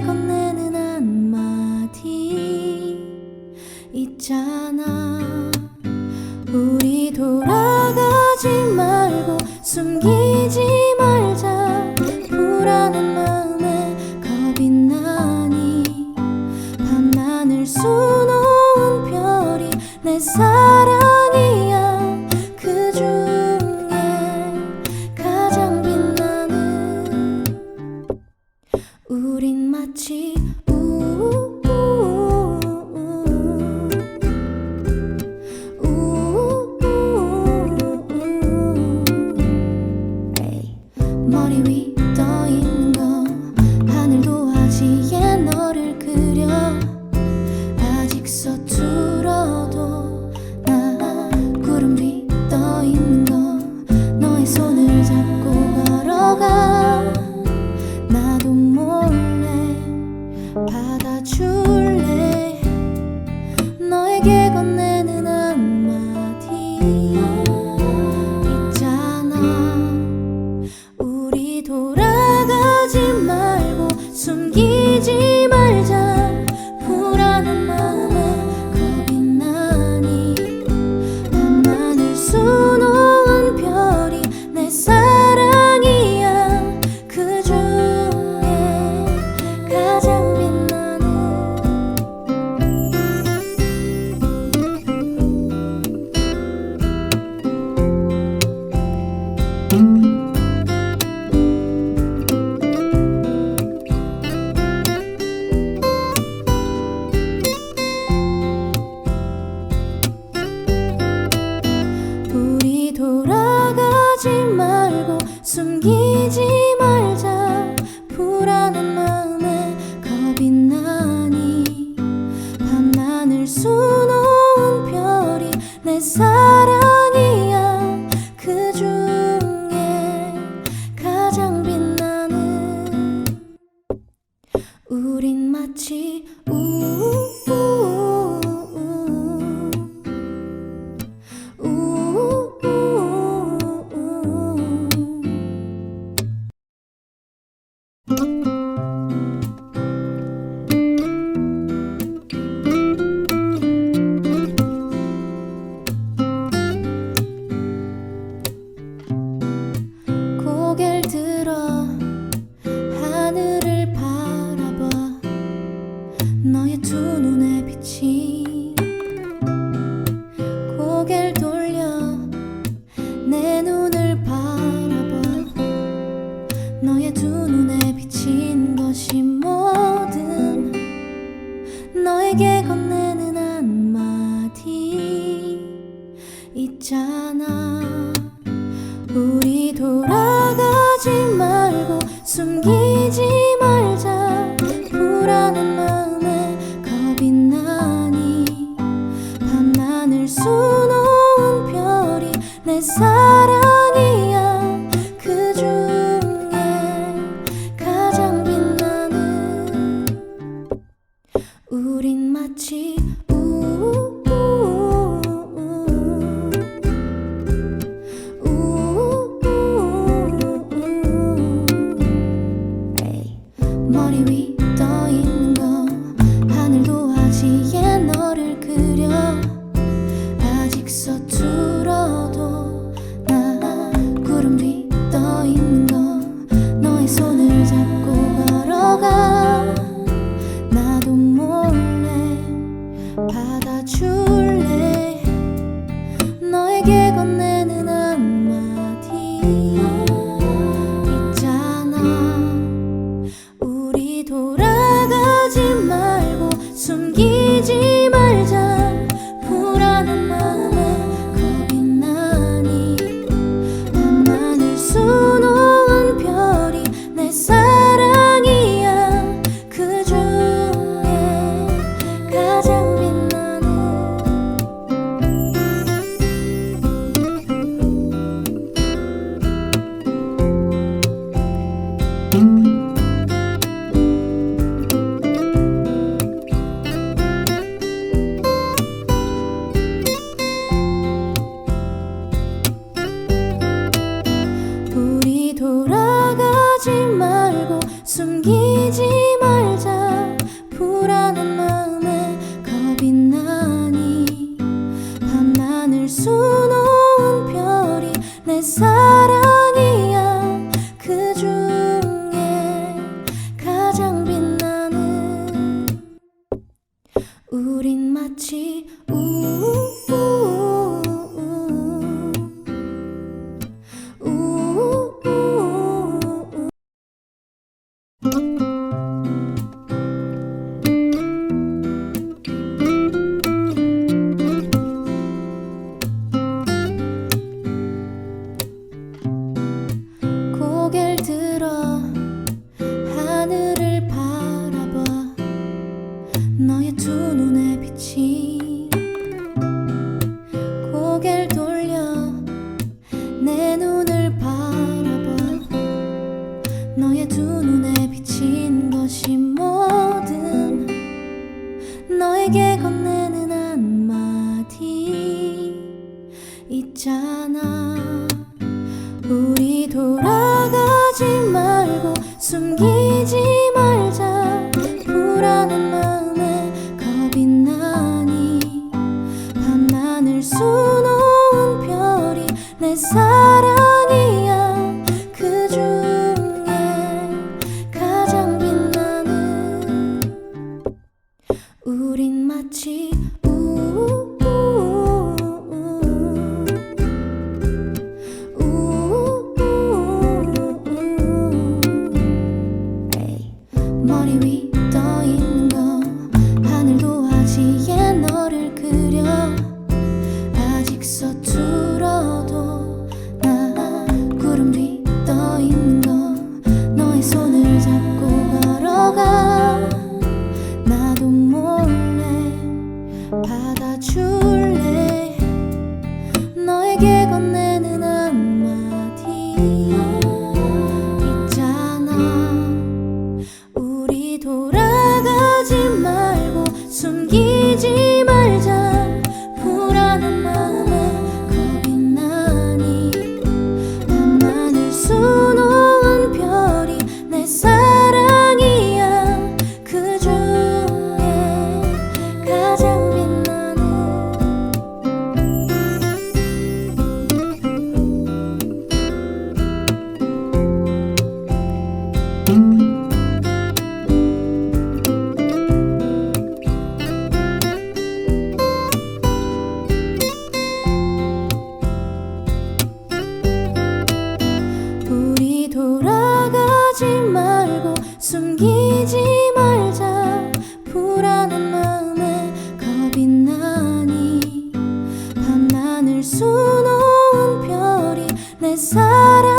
건네는 한마디 있잖아. 우리 돌아가지 말고 숨기지 말자. 불안한 마음에 겁이 나니 밤하늘 수놓은 별이 내 사랑 some years. 사랑 내게 건네는 한마디 있잖아. 우리 돌아가지 말고 숨기지 말자. 불안한 마음에 겁이 나니 밤하늘 수놓은 별이 내 사랑 수놓은 별이 내 사랑 나에게 건네는 한마디 있잖아. 우리 돌아가지 말고 숨기지 말자. 불안한 마음에 겁이 나니 밤하늘 수놓은 별이 내 사랑 구름이 떠 있는 건 너의 손을 잡 사랑